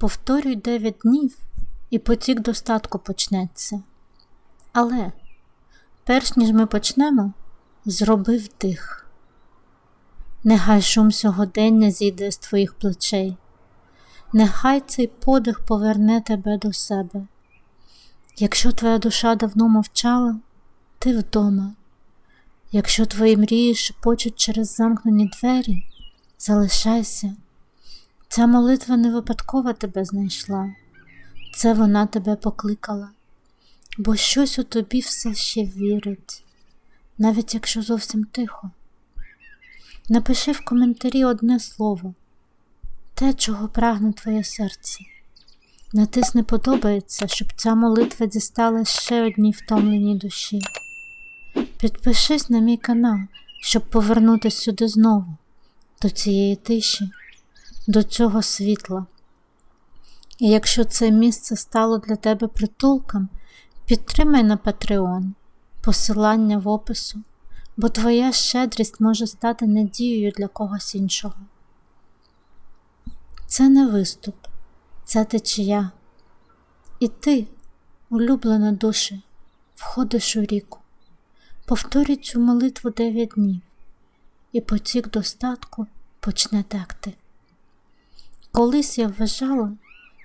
Повторюй дев'ять днів, і потік достатку почнеться. Але, перш ніж ми почнемо, зроби вдих. Нехай шум сьогодення зійде з твоїх плечей, нехай цей подих поверне тебе до себе. Якщо твоя душа давно мовчала, ти вдома. Якщо твої мрії шепочуть через замкнені двері, залишайся. Ця молитва не випадково тебе знайшла, це вона тебе покликала, бо щось у тобі все ще вірить, навіть якщо зовсім тихо. Напиши в коментарі одне слово, те, чого прагне твоє серце. Натисни подобається, щоб ця молитва дістала ще одній втомленій душі. Підпишись на мій канал, щоб повернутися сюди знову, до цієї тиші, до цього світла. І якщо це місце стало для тебе притулком, підтримай на Patreon, посилання в опису, бо твоя щедрість може стати надією для когось іншого. Це не виступ, це течія. І ти, улюблена душі, входиш у ріку. Повторюй цю молитву дев'ять днів, і потік достатку почне текти. Колись я вважала,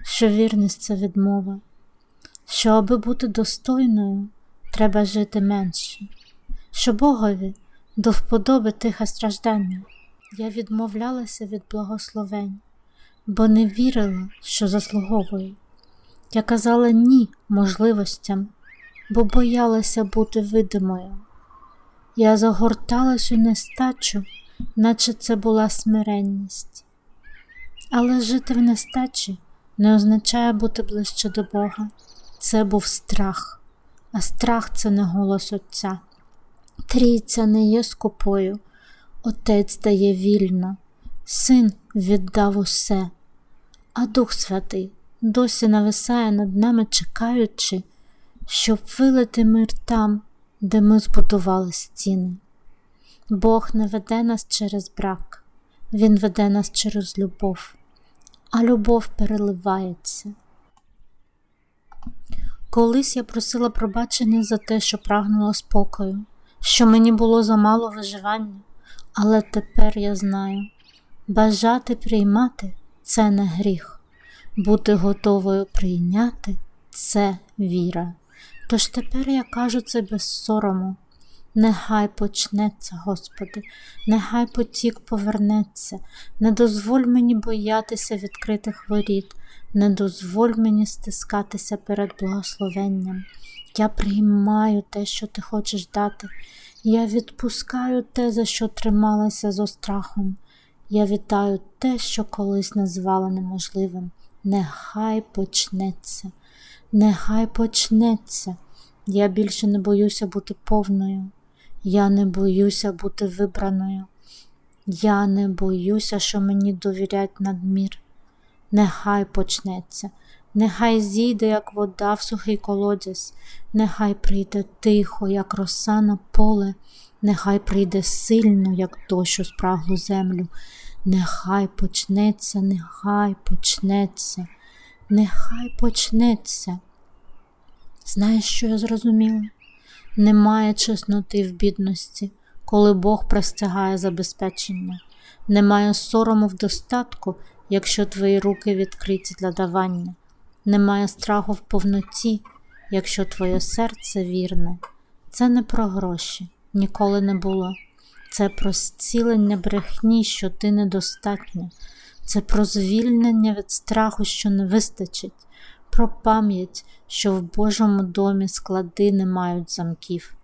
що вірність це відмова, що аби бути достойною, треба жити менше, що Богові до вподоби тихе страждання. Я відмовлялася від благословень, бо не вірила, що заслуговую. Я казала ні можливостям, бо боялася бути видимою. Я загорталась у нестачу, наче це була смиренність. Але жити в нестачі не означає бути ближче до Бога. Це був страх, а страх це не голос Отця. Трійця не є скупою, Отець дає вільно, син віддав усе, а Дух Святий досі нависає над нами, чекаючи, щоб вилити мир там, де ми збудували стіни. Бог не веде нас через брак, Він веде нас через любов, а любов переливається. Колись я просила пробачення за те, що прагнула спокою, що мені було замало виживання, але тепер я знаю, бажати приймати це не гріх, бути готовою прийняти це віра. Тож тепер я кажу це без сорому. Нехай почнеться, Господи, нехай потік повернеться, не дозволь мені боятися відкритих воріт, не дозволь мені стискатися перед благословенням. Я приймаю те, що ти хочеш дати, я відпускаю те, за що трималася зо страхом. Я вітаю те, що колись назвала неможливим. Нехай почнеться, нехай почнеться. Я більше не боюся бути повною. Я не боюся бути вибраною. Я не боюся, що мені довірять надмір. Нехай почнеться, нехай зійде, як вода в сухий колодязь, нехай прийде тихо, як роса на поле, нехай прийде сильно, як дощ у спраглу землю. Нехай почнеться, нехай почнеться, нехай почнеться. Знаєш, що я зрозуміла? Немає чесноти в бідності, коли Бог простягає забезпечення, немає сорому в достатку, якщо твої руки відкриті для давання, немає страху в повноті, якщо твоє серце вірне. Це не про гроші, ніколи не було. Це про зцілення брехні, що ти недостатня, це про звільнення від страху, що не вистачить, про пам'ять, що в Божому домі склади не мають замків.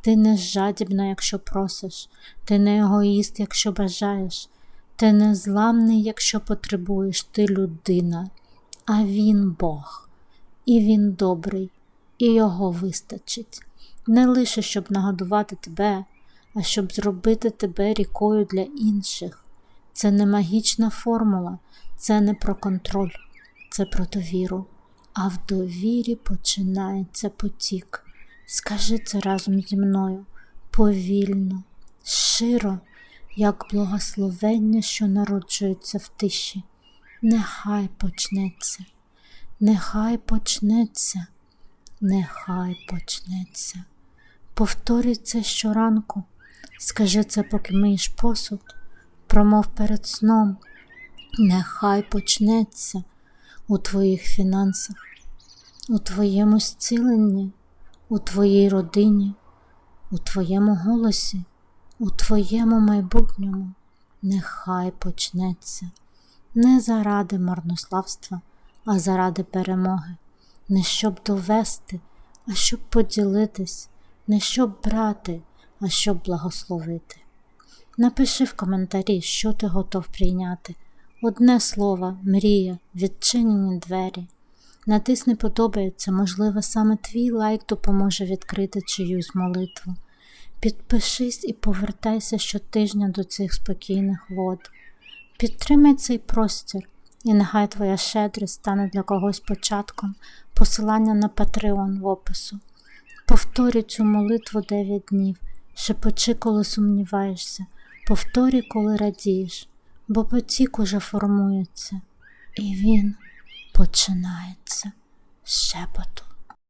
Ти не жадібна, якщо просиш, ти не егоїст, якщо бажаєш, ти не зламний, якщо потребуєш, ти людина, а він Бог, і Він добрий, і його вистачить. Не лише щоб нагодувати тебе, а щоб зробити тебе рікою для інших. Це не магічна формула, це не про контроль, це про довіру а в довірі починається потік. Скажи це разом зі мною повільно, широ, як благословення, що народжується в тиші. нехай почнеться, нехай почнеться, нехай почнеться. Повторюй щоранку, скажи це, поки миєш посуд, промов перед сном, нехай почнеться у твоїх фінансах, у твоєму зціленні, у твоїй родині, у твоєму голосі, у твоєму майбутньому. Нехай почнеться не заради марнославства, а заради перемоги, не щоб довести, а щоб поділитись, не щоб брати, а щоб благословити. Напиши в коментарі, що ти готов прийняти. Одне слово, мрія, відчинені двері. Натисни подобається, можливо, саме твій лайк допоможе відкрити чиюсь молитву. Підпишись і повертайся щотижня до цих спокійних вод. Підтримай цей простір, і нехай твоя щедрість стане для когось початком посилання на Patreon в опису. Повторюй цю молитву 9 днів, шепочи, коли сумніваєшся, повторюй, коли радієш, бо потік уже формується, і він починається з шепоту.